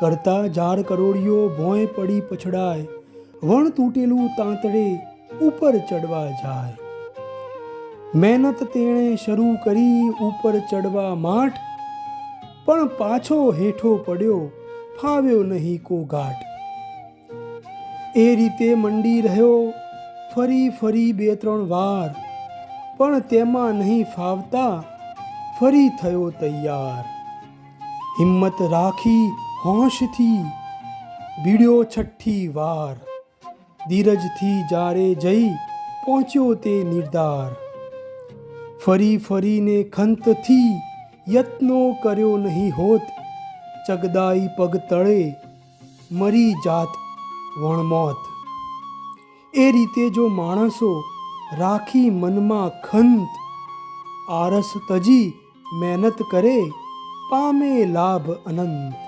કરતા ઝાડ કરોડિયો ભોંય પડી પછડાય, વણ તૂટેલું તાંતડે ઉપર ચડવા જાય. મહેનત તેણે શરૂ કરી ઉપર ચડવા માઠ, પણ પાછો હેઠો પડ્યો, ફાવ્યો નહીં કો ઘાટ એ રીતે મંડી રહ્યો, ફરી ફરી બે ત્રણ વાર, પણ તેમાં નહીં ફાવતા, ફરી થયો તૈયાર. હિંમત રાખી હોંશથી ભીડ્યો છઠ્ઠી વાર ધીરજથી જારે જઈ પહોંચ્યો તે નિર્ધાર ફરી ફરીને ખંતથી યત્નો કર્યો નહીં હોત ચગદાઈ પગ તળે મરી જાત વણમોત એ રીતે જો માણસો રાખી મનમાં ખંત આરસ તજી મહેનત કરે પામે લાભ અનંત